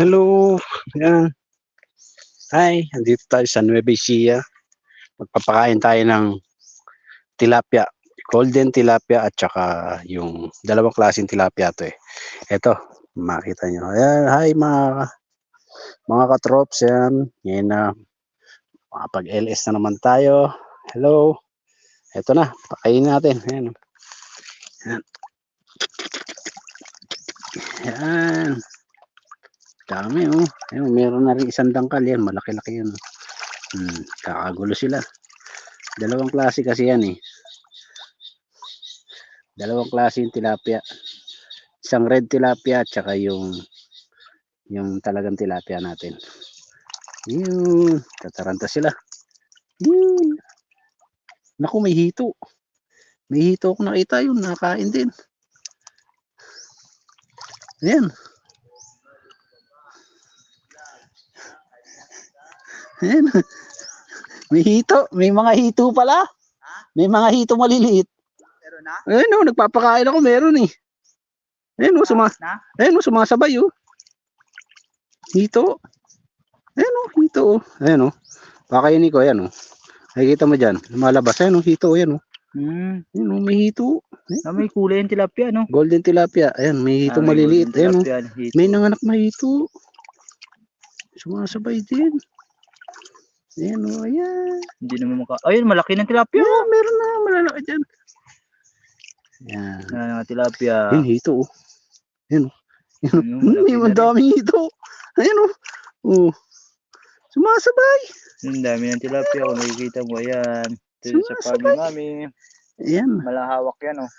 Hello. Yan. Hi, andito tayo sa Nueva Ecija. Magpapakain tayo ng tilapia. Golden tilapia at saka yung dalawang klaseng tilapia to eh. Ito, makita nyo. Ayan, hi mga mga katrops yan. Ngayon na makapag-LS na naman tayo. Hello. Ito na, pakainin natin. Ayan. Ayan. Ayan. Dami oh. Ayun, meron na rin isang dangkal yan. Malaki-laki yan. Hmm, kakagulo sila. Dalawang klase kasi yan eh. Dalawang klase yung tilapia. Isang red tilapia at saka yung yung talagang tilapia natin. Yun. Tataranta sila. Yun. Naku, may hito. May hito ako nakita yun. Nakain din. Ayan. Ayan. May hito. May mga hito pala. May mga hito maliliit. Pero na? Ayun o, nagpapakain ako. Meron eh. Ayun o, suma Na? ayun o, sumasabay o. Hito. Ayun o, hito o. Ayun o. Pakainin ko, ayan o. Nakikita mo dyan. Lumalabas. Ayun o, hito. Ayan o. Hmm. Ayun o, may hito. Na may kulay yung tilapia, no? Golden tilapia. Ayan, may hito Ah, may maliliit. golden Ayun o. tilapia, hito. May nanganak na hito. Sumasabay din. Ayan o, ayan. Hindi naman maka... Ayun, malaki ng tilapia. Yeah, meron na malalaki dyan. Yan. Na tilapia. Yung hito oh. Yan oh. Yan oh. May na ang daming hito. Ayan oh. Oh. Sumasabay. Yung dami ng tilapia. Kung makikita mo, ayan. Ito sa farming namin. Ayan. Malahawak yan, oh.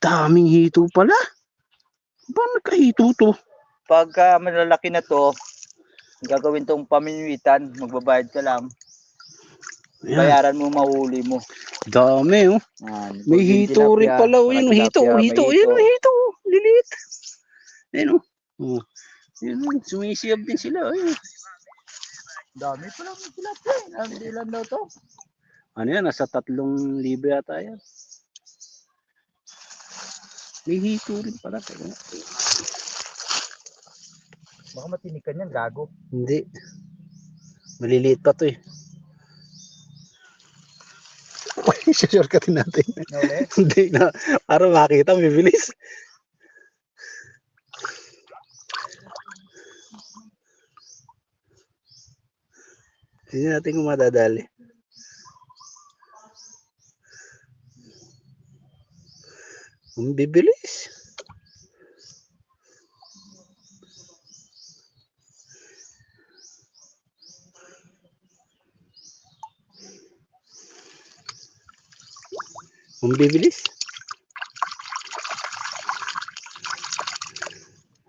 Daming hito pala. Ba nagkahito to? Pagka malalaki na to, gagawin tong pamimitan, magbabayad ka lang. Ayan. Bayaran mo, mahuli mo. Dami oh. Yan. May hito rin pala oh. oh. Hito oh. Hito. Yan oh. Hito oh. Lilit. Ayan oh. Oh. Yan oh. Sumisiyab din sila. Ayun. Dami pa lang ng tilapia. Hindi lang daw to. Ano yan? Nasa tatlong libo yata yan. May hito rin pala. Nga. Baka matinikan yan, gago. Hindi. Maliliit pa to eh. Uy, shortcutin natin. Nauli? Hindi na. Para makita, may bilis. Hindi natin kung madadali. Ang bibilis. Ang bibilis.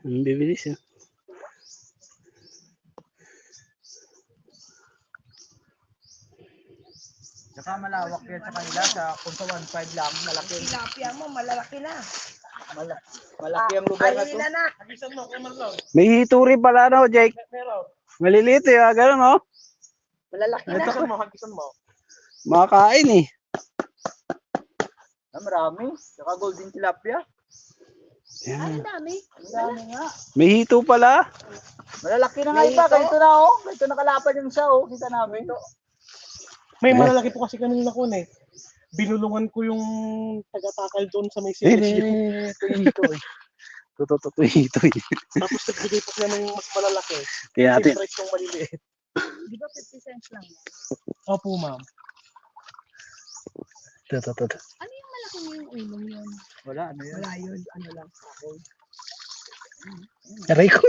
Ang bibilis eh. Saka malawak yan sa kanila. Sa, kung sa 1.5 lang, malaki. Tilapia mo, malalaki na. Mala, malaki ang lugar na to. Na na. May hito rin pala no, Jake. Maliliit eh, ah, ganun no? Malalaki na. Makakain eh. Marami. Saka golden tilapia. Yan. Ang dami. Ang dami nga. May hito pala. Malalaki na nga May iba. ito. Ganito na oh. Ganito nakalapan yung isa oh. Kita namin. May Eh? malalaki po kasi kanina ko na eh. Binulungan ko yung taga-takal doon sa may Eh, eh, CSU. eh, ito yung hito eh. Totoo, totoo yung hito eh. Tapos nagbigay pa sila ng mas malalaki. Kaya Same atin, price yung maliliit. Di ba 50 cents lang yan? Opo ma'am. ito, ito, ito. Ano yung malaki na yung ulong yun? Wala, ano yan? Wala yun. Ano lang ako. Aray ko.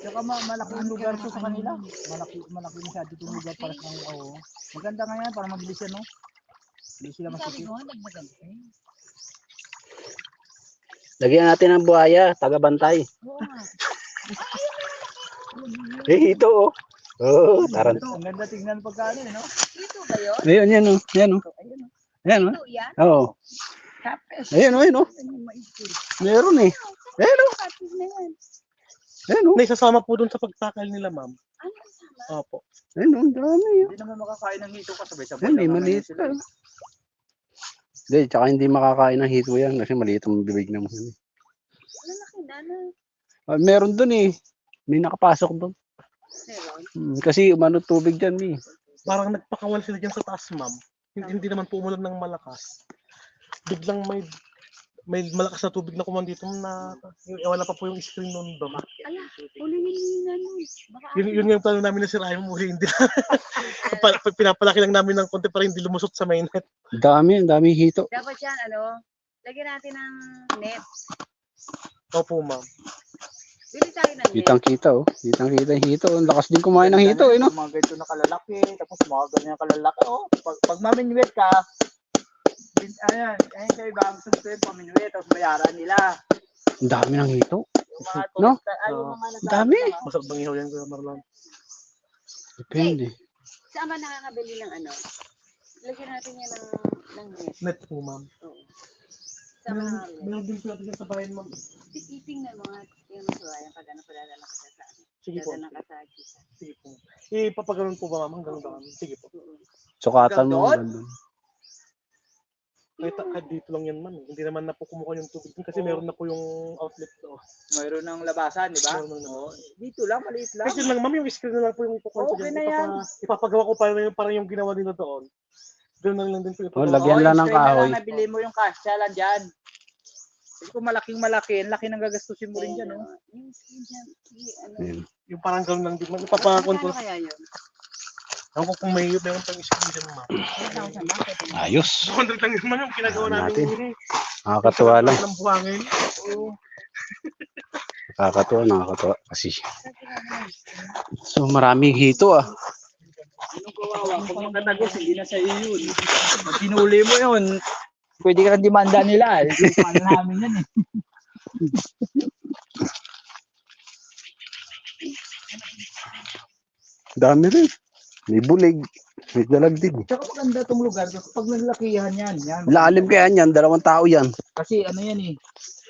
Saka ma malaki yung lugar to sa kanila. Malaki, malaki masyado yung lugar para sa kanila. Oo. Maganda nga yan para mabilis yan, no? Hindi sila Sabi masakit. ko, nagmaganda. Lagyan natin ng buhaya, taga-bantay. Eh, hito oh. Oh, taran. Ang ganda tingnan pagka ano, eh, no? Dito ba yun? Ayun, yan oh. Yan oh. Ayun, oh. Yan. Ito yan? Oo. Tapos, Ayan o, ayan o. ano? Meron eh. Ayan o, na ayan o. May sasama po doon sa pagtakal nila, ma'am. Ano ang sama? Opo. Ayan o, dami. oh. Hindi naman makakain ng hito kasabay-sabay. Ayan, may maliit pa. eh. Hindi, tsaka hindi makakain ng hito yan kasi maliit ang bibig naman. yan. Lalaki na na. Ah, meron dun eh. May nakapasok dun. Meron. Hmm, kasi umano tubig dyan eh. Parang nagpakawal sila dyan sa taas, ma'am. Hindi, hindi naman po umulan ng malakas. Biglang may may malakas na tubig na kuman dito na yung, wala pa po yung screen noon doon. Ala, ulihin mo yun ano. Baka Yun, yun yung plano namin na sirahin mo hindi na. Pa- pa- pinapalaki lang namin ng konti para hindi lumusot sa mainnet. Dami, ang dami hito. dapat yan, ano, lagyan natin ng net. Opo, ma'am. Bili tayo ng. Kitang kita oh. Kitang kita yung hito. Ang lakas din kumain ng hito eh no. Mga ganito na kalalaki, tapos mga ganyan kalalaki, oh. Pag, pag maminuit ka, bin- ayan, ayan kayo ba, gusto ko yung paminuit, tapos bayaran nila. Ang dami ng hito. Yung mga No? ay, yung mga nasa- Dami. Masarap bang ihaw yan, Kuya Marlon? Depende. Saan ba nakakabili ng ano? Lagyan natin yan ng, ng net. Net po, ma'am. Oo. Saan ba nakakabili? Meron din po natin sa bayan, ma'am. Titing na mga yung masurayan pag ano padadala ka sa ano. Sige po. Dadala ka sa kita. Sige po. Ipapaganoon po ba, ma'am? Hanggang doon. Sige po. Sukatan mo. Doon? ganun. Kahit, kahit dito lang yan, ma'am. eh. Hindi naman na po kumuha yung tubig dun kasi meron na po yung outlet doon. Mayroon ng labasan, di ba? Meron na Oo. Dito lang, maliit lang. Kasi lang, ma'am, yung screen na lang po yung ipukuha ko Okay dyan. na yan. Ipapa- Ipapagawa ko parang yung, parang yung ginawa nila doon. Doon na lang din po Oh, ipagawa. lagyan Oo, lang yung ng screen na kahoy. lang Nabili mo yung kasya lang dyan. Kasi kung malaking malaki, ang laki ng gagastusin mo rin dyan, oh. Yung ano. Ayun. Yung parang gano'n lang din. Ipapakontrol. kaya yun? Ewan ko kung may meron pang screen dyan, ma'am. 1,000 lang. pwede na. Ayos. 200 lang yun, ma'am, yung ginagawa Ayan namin. natin. yun eh. Nakakatuwa lang. Ng buhangin. Oo. Nakakatuwa, nakakatuwa. Kasi. So maraming hito ah. Anong kawawa? Kung magkatagos, hindi na sa iyo yun. Pag hinuli mo yun, pwede ka demanda nila. eh. Paano namin yan eh. Dami rin. May bulig. May dalagdig. Tsaka maganda itong lugar. Pag naglakihan yan, yan. Lalim kaya yan. Dalawang tao yan. Kasi ano yan eh.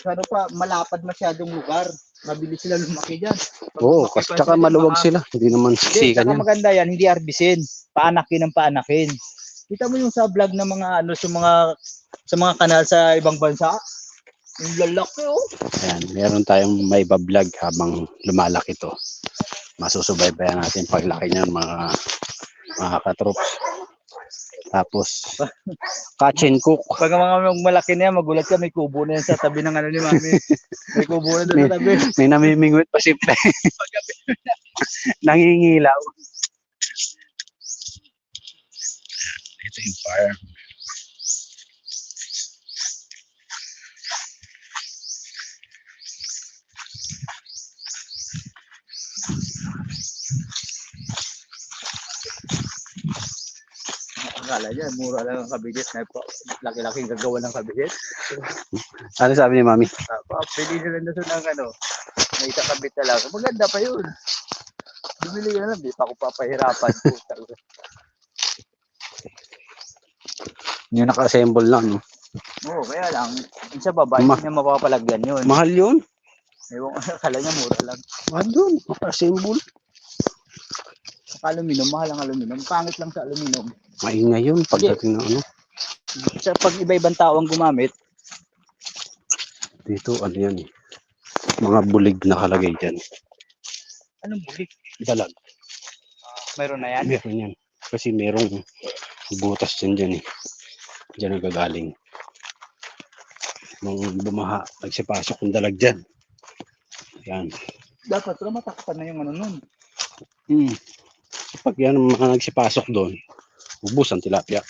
Ano pa, malapad masyadong lugar. Mabilis sila lumaki dyan. Pag Oo, lumaki kasi tsaka sila, maluwag sila. Hindi naman siksikan tsaka yan. maganda yan, hindi arbisin. Paanakin ng paanakin. Kita mo yung sa vlog ng mga ano sa mga sa mga kanal sa ibang bansa. Yung lalaki oh. Ayan, meron tayong may bablog habang lumalaki to. Masusubaybayan natin paglaki niyan mga mga katrops. Tapos, catch and cook. Pag mga malaki na yan, magulat ka, may kubo na yan sa tabi ng ano ni mami. May kubo na doon sa tabi. May namimingwit pa si Pre. Nangingilaw. Yung farm. Akala niya, mura lang ang kabinet. na po. Laki-laki gagawa ng kabinet. Ano sabi ni Mami? Tapos, pili sila na sa ng ano, may kakabit na lang. Maganda pa yun. Bumili ka na lang, di pa ako papahirapan. Puta. Yung naka-assemble lang. No? Oo, kaya lang, yung sa baba, Ma- hindi niya mapapalagyan yun. Mahal yun. Ewan ko, akala niya mura lang. Mahal yun. Naka-assemble. Sa aluminum, mahal ang aluminum. Pangit lang sa aluminum. Maingay yun pagdating ng ano. Sa pag iba-ibang tao ang gumamit, Dito, ano yan eh. Mga bulig nakalagay dyan. anong bulik? Dalag. Mayroon na yan. Meron yan. Kasi merong butas dyan dyan eh. Dyan nagagaling. Nung bumaha, nagsipasok yung dalag dyan. Yan. Dapat, pero matakpan na yung ano nun. Hmm. Pag yan ang mga nagsipasok doon, ubus ang tilapia.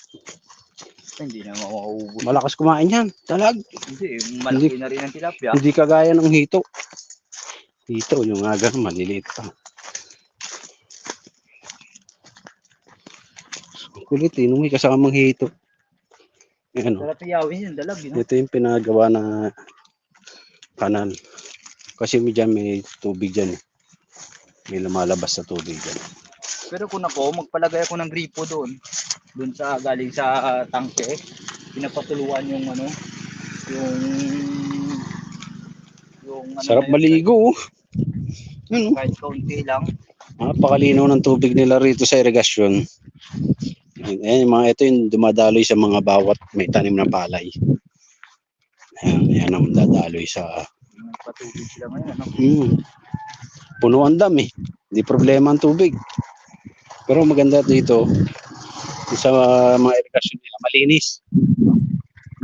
Hindi na mauubos. Malakas kumain yan. Dalag. Kasi malaki na rin ang tilapia. Hindi kagaya ng hito. Hito, yung ganun, maliliit pa. Ang Kulit eh, nung may kasamang hito. Ayan o. Tilapiyawin yun, dalag yun. Ito yung pinagawa na kanal. Kasi may dyan may tubig dyan. eh. May lumalabas sa tubig dyan. Pero kung ako, magpalagay ako ng gripo doon. Doon sa galing sa ah, tangke. Pinapatuluan yung ano, Yung yung ano Sarap na yun, maligo. oh. Ano? Kahit kaunti lang. Napakalinaw ng tubig nila rito sa irigasyon. Yung mga ito yung dumadaloy sa mga bawat may tanim na palay. Ayan, ayan ang dadaloy sa patubig sila ngayon. Ano? Hmm. Puno ang dam eh. Hindi problema ang tubig. Pero maganda dito sa mga irigasyon nila, malinis.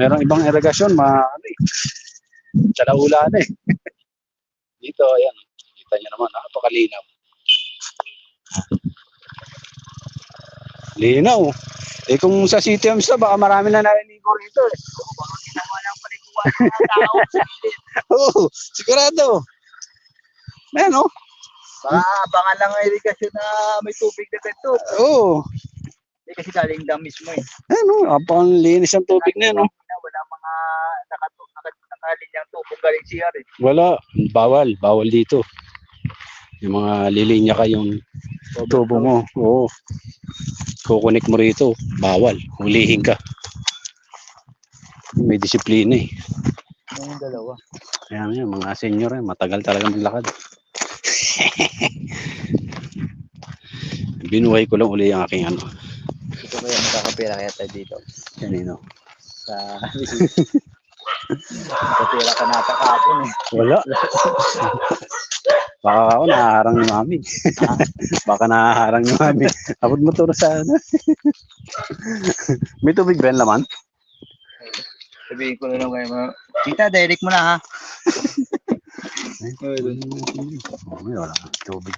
Merong ibang irigasyon, ma ano eh. Tsalaula na eh. dito, ayan. Kita niyo naman, napakalinaw. Linaw. Eh kung sa City Homes na, baka marami na naliligo rito eh. Oo, sigurado. Ayan oh. Baka abangan lang ang irigasyon na may tubig na ganito. Oo. Eh, kasi galing dam mismo eh. Ano, apang linis ang tubig na yan, no? Wala mga nakatuk nakalinyang tubong galing CR eh. Wala, bawal, bawal dito. Yung mga lilinya ka yung tubo mo, oo. Kukunik mo rito, bawal, hulihin ka. May disiplina eh. Yung dalawa. Kaya yan, mga senior eh, matagal talaga maglakad. Binuhay ko lang uli ang aking ano, Ito kaya makakapira kaya tayo dito. kanino. Sa Kapira ka nata kapon eh. Wala. Baka ako nahaharang ni mami. Baka nahaharang ni mami. Abot mo turo sa ano. May tubig ba laman? Sabihin ko na lang kayo mga, Tita, direct mo na ha. Oh, may wala kang tubig.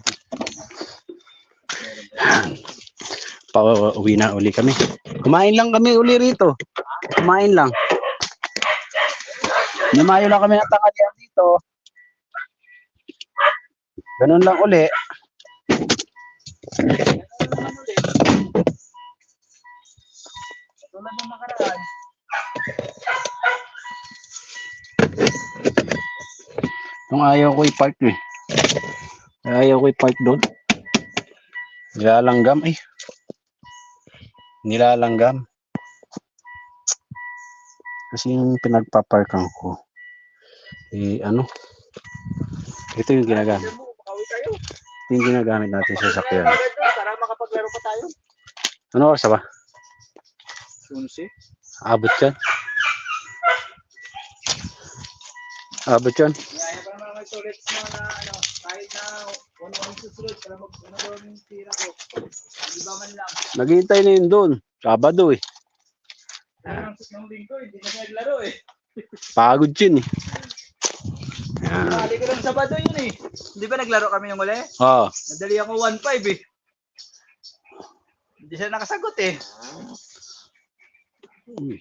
Pauwi na uli kami. Kumain lang kami uli rito. Kumain lang. Namayo lang kami ng tanghalian dito. Ganun lang uli. Tulad ng nakaraan. Yung ayaw ko i-park eh. Ayaw ko i-park doon. Nilalanggam eh. Nilalanggam. Kasi yung pinagpaparkan ko. Eh ano? Ito yung ginagamit. Ito yung ginagamit natin sa sakyan. Para makapaglaro pa tayo. Ano oras ba? Sunsi. Abot yan. Abot yan. Kaya pa naman may tulit mo na ano, kahit na ano-ano susunod para mag ano daw yung tira ko. Di ba man lang. Naghihintay na yun doon. Sabado eh. Ang ng linggo, hindi na naglaro eh. Pagod yun eh. Yan. Nakali ko lang Sabado yun eh. Di ba naglaro kami yung uli? Oo. Nadali ako 1-5 eh. Hindi siya nakasagot eh. Uy,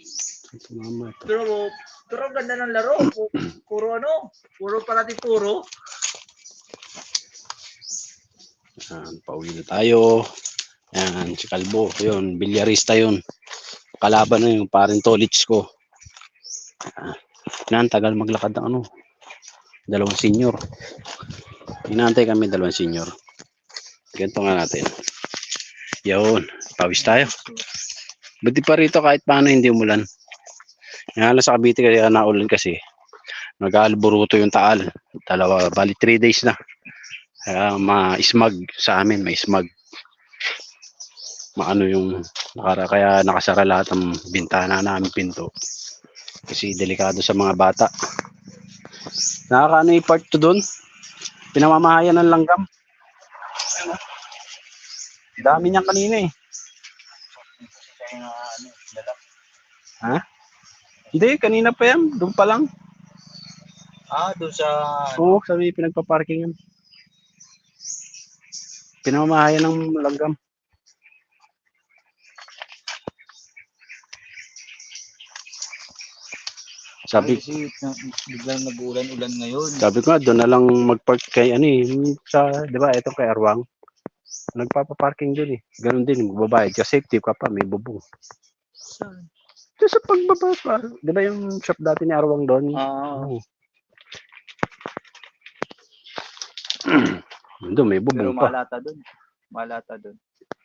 ito mama ito. Pero, pero ang ganda ng laro. Pu- Puro ano, puro parati puro. Yan, pauwi na tayo. Yan, si Kalbo. Yun, bilyarista yun. Kalaban na yung parin tolits ko. Yan, tagal maglakad ng ano. Dalawang senior. Inaantay kami dalawang senior. Ganito nga natin. Yun, pawis tayo. Buti pa rito kahit paano hindi umulan. Yan lang sa Cavite kaya naulan kasi. Nag-alburuto yung taal. Dalawa, bali 3 days na. Kaya ma-smog sa amin, may smog. Maano yung nakara kaya nakasara lahat ng bintana namin pinto. Kasi delikado sa mga bata. Nakakaano yung part to doon? Pinamamahayan ng langgam. Ano? Dami niyan kanina eh. Ano, dala. Hindi, kanina pa yan. Doon pa lang. Ah, doon sa Oo, sabi pinagpa-parking yan. Pinamamahayan ng langgam. Sabi, kasi na, biglang nag-ulan-ulan ngayon. sabi ko nga, doon na lang mag-park kay ano eh, sa, di ba, ito kay Arwang. Nagpapa-parking doon eh. Ganun din, magbabayad ka, safety ka pa, may bubong. Ito sa pagbaba pa, di ba yung shop dati ni Arwang doon? Ah, Oo. doon, may pero bubong pa. malata doon. Malata doon.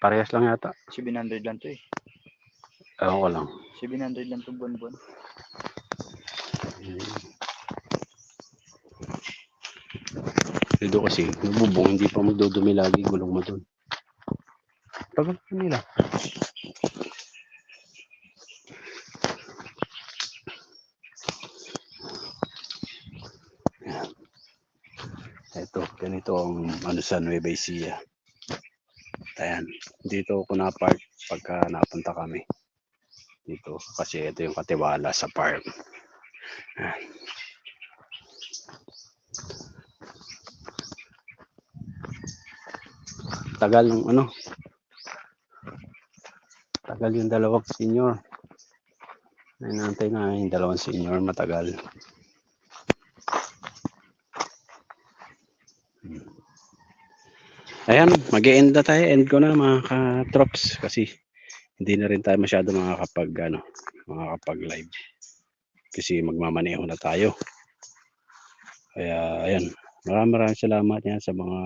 Parehas lang yata. 700 lang to eh. Ewan ko lang. 700 lang to buwan-buwan. Dito kasi, nabubong, hindi pa magdudumi lagi, gulong mo dun. Tagal pa nila. Ito, ganito ang ano sa Nueva Ecija. Ayan, dito ako na-park pagka napunta kami. Dito, kasi ito yung katiwala sa park. Tagal ng ano. Tagal yung dalawang senior. Ay, nantay na yung dalawang senior matagal. Ayan, mag end na tayo. End ko na mga ka-trops kasi hindi na rin tayo masyado makakapag ano, makakapag-live. Kasi magmamaneho na tayo. Kaya ayan, maraming maraming salamat yan sa mga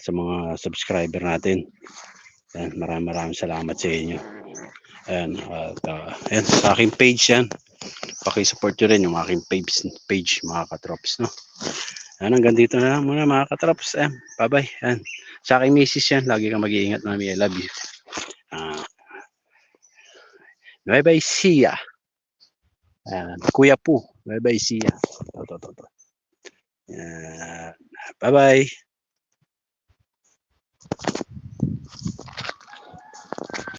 sa mga subscriber natin. Ayan, maraming maraming salamat sa inyo. Ayan, at uh, ayan, sa aking page yan. Paki-support nyo rin yung aking page, page mga katrops, no? Ayan, hanggang dito na lang muna mga katrops. Ayan, bye-bye. Ayan, sa aking misis yan, lagi kang mag-iingat, mami. I love you. Ah, bye-bye, see ya. Ayan, Kuya Po, bye-bye, see ya. To, to, to, to. Bye-bye.